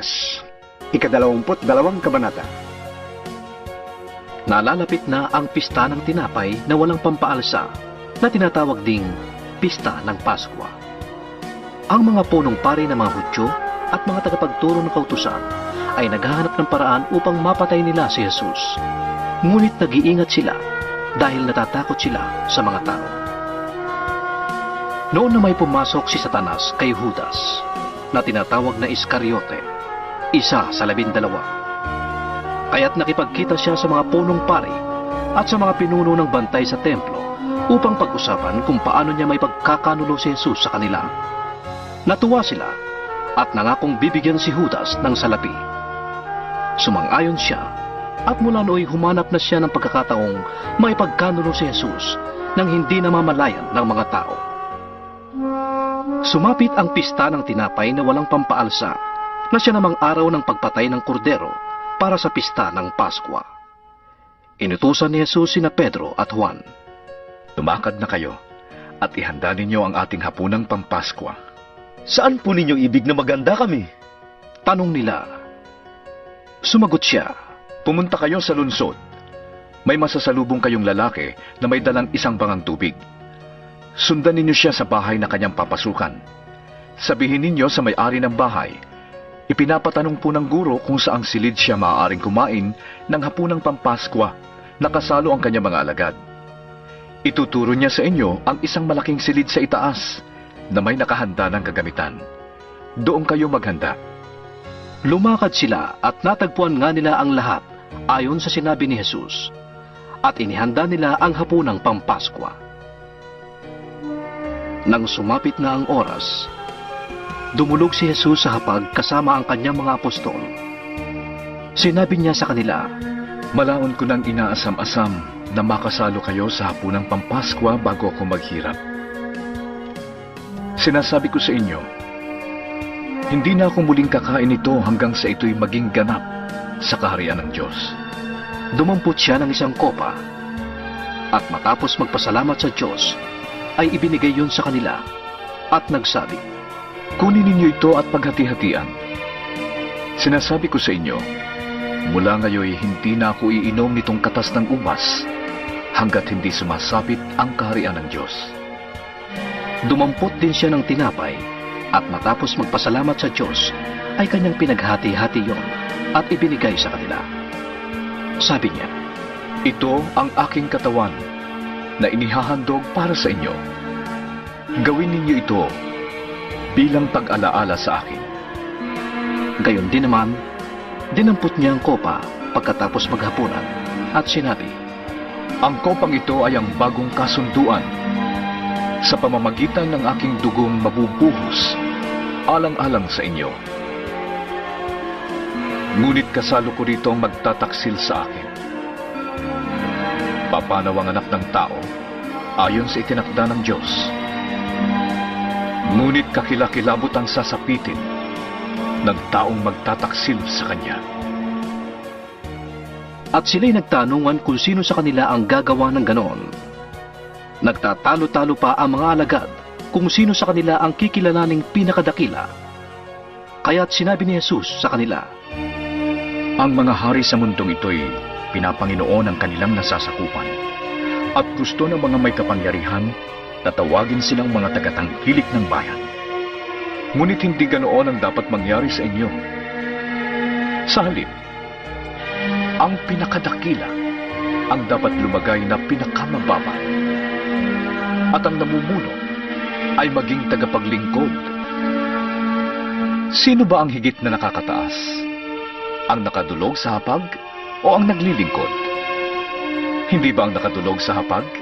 Lukas, ikadalawamput dalawang kabanata. Nalalapit na ang pista ng tinapay na walang pampaalsa na tinatawag ding pista ng Paskwa. Ang mga punong pari ng mga Hudyo at mga tagapagturo ng kautusan ay naghahanap ng paraan upang mapatay nila si Jesus. Ngunit nag-iingat sila dahil natatakot sila sa mga tao. Noon na may pumasok si Satanas kay Judas na tinatawag na Iscariote, isa sa labindalawa. Kaya't nakipagkita siya sa mga punong pari at sa mga pinuno ng bantay sa templo upang pag-usapan kung paano niya may pagkakanulo si Jesus sa kanila. Natuwa sila at nangakong bibigyan si Judas ng salapi. Sumang-ayon siya at mula nooy humanap na siya ng pagkakataong may pagkanulo si Jesus nang hindi namamalayan ng mga tao. Sumapit ang pista ng tinapay na walang pampaalsa na siya namang araw ng pagpatay ng kordero para sa pista ng Paskwa. Inutusan ni Jesus sina Pedro at Juan. Tumakad na kayo at ihanda ninyo ang ating hapunang pampaskwa. Saan po ninyong ibig na maganda kami? Tanong nila. Sumagot siya. Pumunta kayo sa lunsod. May masasalubong kayong lalaki na may dalang isang bangang tubig. Sundan ninyo siya sa bahay na kanyang papasukan. Sabihin ninyo sa may-ari ng bahay, ipinapatanong po ng guro kung saang silid siya maaaring kumain ng hapunang pampaskwa na kasalo ang kanyang mga alagad. Ituturo niya sa inyo ang isang malaking silid sa itaas na may nakahanda ng kagamitan. Doon kayo maghanda. Lumakad sila at natagpuan nga nila ang lahat ayon sa sinabi ni Jesus. At inihanda nila ang hapunang pampaskwa. Nang sumapit na ang oras, dumulog si Jesus sa hapag kasama ang kanyang mga apostol. Sinabi niya sa kanila, Malaon ko nang inaasam-asam na makasalo kayo sa hapunang pampaskwa bago ako maghirap. Sinasabi ko sa inyo, hindi na ako muling kakain ito hanggang sa ito'y maging ganap sa kaharian ng Diyos. dumampot siya ng isang kopa. At matapos magpasalamat sa Diyos, ay ibinigay yun sa kanila at nagsabi, Kunin ninyo ito at paghati-hatian. Sinasabi ko sa inyo, mula ngayon hindi na ako iinom nitong katas ng ubas hanggat hindi sumasapit ang kaharian ng Diyos. Dumampot din siya ng tinapay at matapos magpasalamat sa Diyos ay kanyang pinaghati-hati yon at ibinigay sa kanila. Sabi niya, Ito ang aking katawan na inihahandog para sa inyo. Gawin ninyo ito bilang pag-alaala sa akin. gayon din naman, dinampot niya ang kopa pagkatapos maghapunan at sinabi, Ang kopang ito ay ang bagong kasunduan sa pamamagitan ng aking dugong mabubuhos alang-alang sa inyo. Ngunit kasalo ko rito ang magtataksil sa akin. Papanaw ang anak ng tao ayon sa itinakda ng Diyos. Ngunit kakilakilabot ang sasapitin ng taong magtataksil sa Kanya. At sila'y nagtanungan kung sino sa kanila ang gagawa ng ganon. Nagtatalo-talo pa ang mga alagad kung sino sa kanila ang kikilalaning pinakadakila. Kaya't sinabi ni Jesus sa kanila, Ang mga hari sa mundong ito'y pinapanginoon ang kanilang nasasakupan. At gusto ng mga may kapangyarihan na tawagin silang mga tagatangkilik ng bayan. Ngunit hindi ganoon ang dapat mangyari sa inyo. Sa halip, ang pinakadakila ang dapat lumagay na pinakamababa. At ang namumuno ay maging tagapaglingkod. Sino ba ang higit na nakakataas? Ang nakadulog sa hapag o ang naglilingkod? Hindi ba ang nakadulog sa hapag?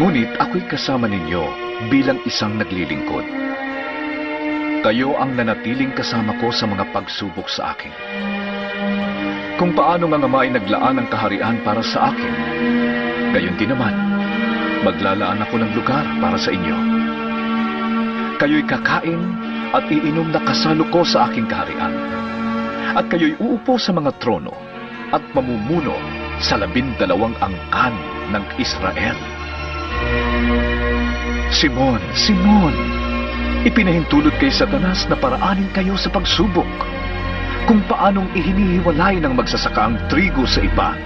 Ngunit ako'y kasama ninyo bilang isang naglilingkod. Kayo ang nanatiling kasama ko sa mga pagsubok sa akin. Kung paano nga ay naglaan ng kaharian para sa akin, gayon din naman, maglalaan ako ng lugar para sa inyo. Kayo'y kakain at iinom na kasalo ko sa aking kaharian. At kayo'y uupo sa mga trono at mamumuno sa labindalawang angkan ng Israel. Simon, Simon, Ipinahintulot kay Satanas na paraanin kayo sa pagsubok. Kung paanong ihinihiwalay ng magsasaka ang trigo sa iba.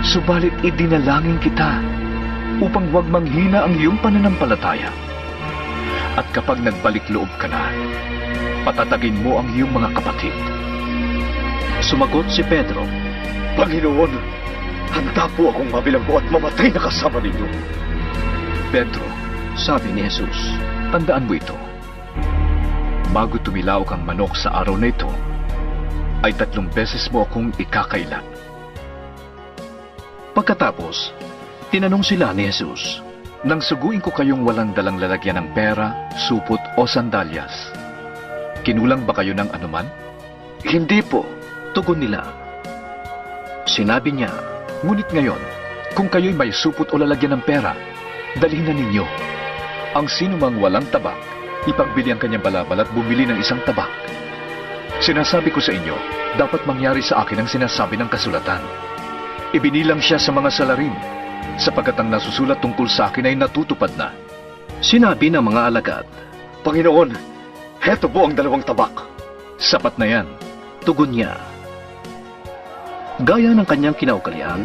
Subalit idinalangin kita upang huwag manghina ang iyong pananampalataya. At kapag nagbalik loob ka na, patatagin mo ang iyong mga kapatid. Sumagot si Pedro. Panginoon, handa po akong mabilanggo at mamatay na kasama ninyo. Pedro, Sabi ni Jesus. tandaan mo ito. Bago tumilaw kang manok sa araw na ito, ay tatlong beses mo akong ikakaila. Pagkatapos, tinanong sila ni Jesus. Nang suguin ko kayong walang dalang lalagyan ng pera, supot o sandalyas, kinulang ba kayo ng anuman? Hindi po. Tugon nila. Sinabi niya, Ngunit ngayon, kung kayo'y may supot o lalagyan ng pera, dalhin na ninyo. Ang sinumang walang tabak, ipagbili ang kanyang balabal at bumili ng isang tabak. Sinasabi ko sa inyo, dapat mangyari sa akin ang sinasabi ng kasulatan. Ibinilang siya sa mga salarin, sapagkat ang nasusulat tungkol sa akin ay natutupad na. sinabi ng mga alagad. Panginoon, heto po ang dalawang tabak. Sapat na yan. Tugon niya. Gaya ng kanyang kinaugalian,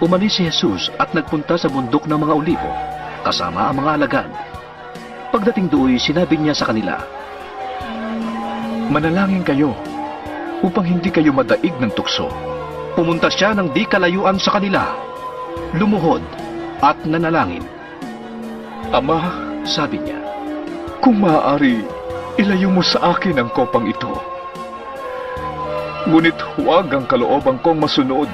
umalis si Jesus at nagpunta sa bundok ng mga olibo, kasama ang mga alagad. Pagdating doon, sinabi niya sa kanila, Manalangin kayo, upang hindi kayo madaig ng tukso. Pumunta siya ng di kalayuan sa kanila, lumuhod at nanalangin. Ama, Sabi niya, Kung maaari, ilayo mo sa akin ang kopang ito. Ngunit huwag ang kalooban kong masunod,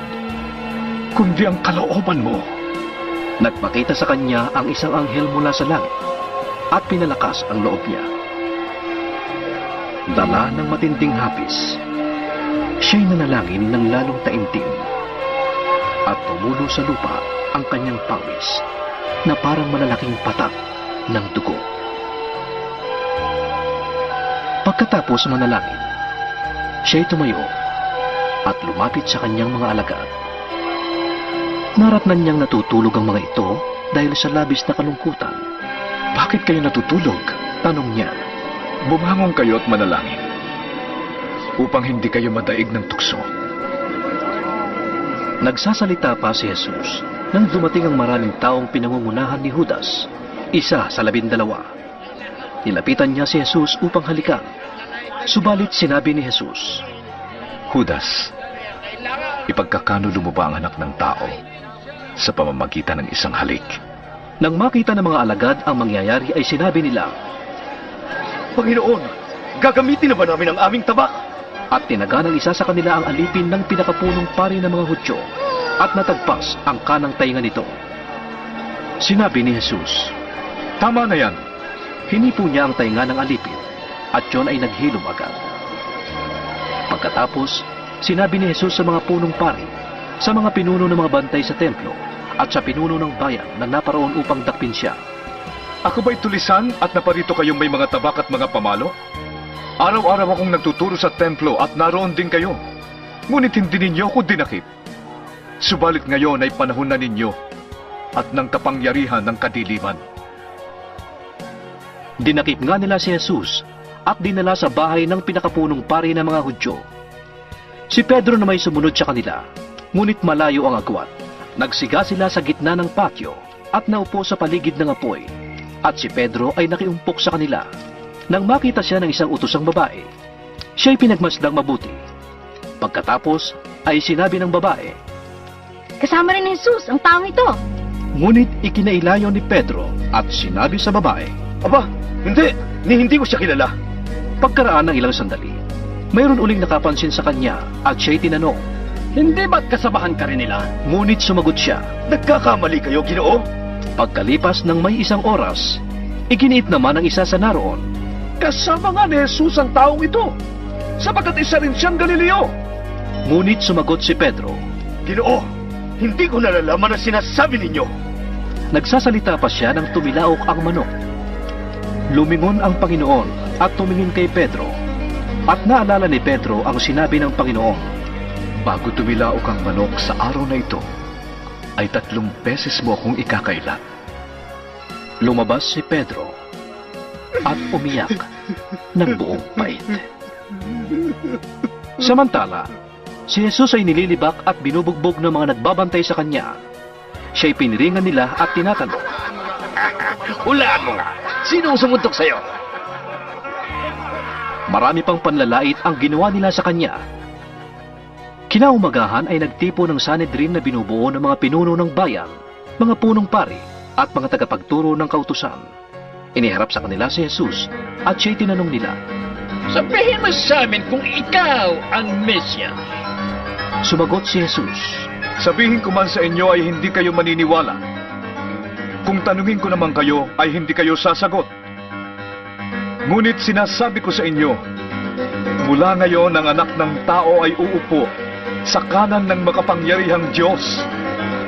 kundi ang kalooban mo. nagpakita sa kanya ang isang anghel mula sa langit at pinalakas ang loob niya. Dala ng matinding hapis, siya'y nanalangin ng lalong taimtim at tumulo sa lupa ang kanyang pawis na parang malalaking patak ng dugo. Pagkatapos manalangin, siya'y tumayo at lumapit sa kanyang mga alagad. Naratnan niyang natutulog ang mga ito dahil sa labis na kalungkutan. Bakit kayo natutulog? Tanong niya, Bumangon kayo at manalangin, upang hindi kayo madaig ng tukso. nagsasalita pa si Jesus nang dumating ang maraming taong pinangungunahan ni Judas, isa sa labindalawa. Nilapitan niya si Jesus upang halikan. Subalit sinabi ni Jesus, Judas, ipagkakanulo mo ba ang anak ng tao sa pamamagitan ng isang halik? Nang makita ng mga alagad ang mangyayari ay sinabi nila Panginoon, gagamitin na ba namin ang aming tabak? at tinaga ng isa sa kanila ang alipin ng pinakapunong pari ng mga Hudyo at natagpas ang kanang tainga nito. Sinabi ni Jesus, Tama na yan. Hinipo niya ang tainga ng alipin at yon ay naghilom agad. Pagkatapos, sinabi ni Jesus sa mga punong pari, sa mga pinuno ng mga bantay sa templo at sa pinuno ng bayan na naparoon upang dakpin siya. Ako ba'y tulisan at naparito kayong may mga tabak at mga pamalo? Araw-araw akong nagtuturo sa templo at naroon din kayo. Ngunit hindi ninyo ako dinakip. Subalit ngayon ay panahon na ninyo at ng kapangyarihan ng kadiliman. Dinakip nga nila si Jesus at dinala sa bahay ng pinakapunong pari ng mga Hudyo. Si Pedro na may sumunod sa kanila, ngunit malayo ang agwat. Nagsiga sila sa gitna ng patio at naupo sa paligid ng apoy. At si Pedro ay nakiumpok sa kanila. Nang makita siya ng isang utosang babae, siya'y pinagmasdang mabuti. Pagkatapos ay sinabi ng babae, Kasama rin ni Jesus ang taong ito. ngunit ikinailayo ni Pedro at sinabi sa babae, Aba, hindi. Ni hindi ko siya kilala. Pagkaraan ng ilang sandali, mayroon uling nakapansin sa kanya at siya'y tinanong. Hindi ba't kasabahan ka rin nila? Ngunit sumagot siya. Nagkakamali kayo, ginoo? Pagkalipas ng may isang oras, iginiit naman ang isa sa naroon. Kasama nga ni Jesus ang taong ito, sapagkat isa rin siyang Galileo. Ngunit sumagot si Pedro. Ginoo, hindi ko nalalaman ang sinasabi ninyo. Nagsasalita pa siya nang tumilaok ang manok. Lumingon ang Panginoon at tumingin kay Pedro. At naalala ni Pedro ang sinabi ng Panginoon. Bago tumilaok ang manok sa araw na ito, ay tatlong beses mo akong ikakaila. Lumabas si Pedro. at umiyak ng buong pait. Samantala, si Jesus ay nililibak at binubugbog ng mga nagbabantay sa kanya. Siya'y piniringan nila at tinatanong. Hulaan mo nga! Sinong sumuntok sa'yo? Marami pang panlalait ang ginawa nila sa kanya. Kinaumagahan ay nagtipo ng Sanhedrin na binubuo ng mga pinuno ng bayan, mga punong pari, at mga tagapagturo ng kautusan. Iniharap sa kanila si Jesus at siya'y tinanong nila. Sabihin mo sa amin kung ikaw ang Mesya. Sumagot si Jesus. Sabihin ko man sa inyo ay hindi kayo maniniwala. Kung tanungin ko naman kayo ay hindi kayo sasagot. Ngunit sinasabi ko sa inyo, mula ngayon ang anak ng tao ay uupo sa kanan ng makapangyarihang Diyos.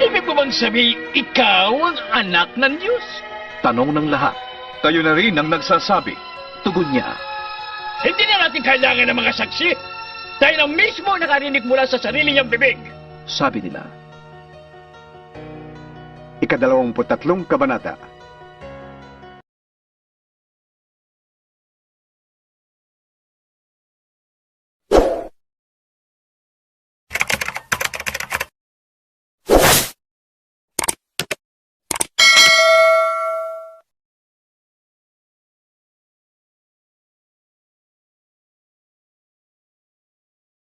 Ibig mo bang sabihin ikaw ang anak ng Diyos? Tanong ng lahat. Kayo na rin ang nagsasabi. Tugon niya. Hindi na natin kailangan ng mga saksi. Dahil ang mismo nakarinig mula sa sarili niyang bibig. Sabi nila. Ikadalawamput tatlong kabanata.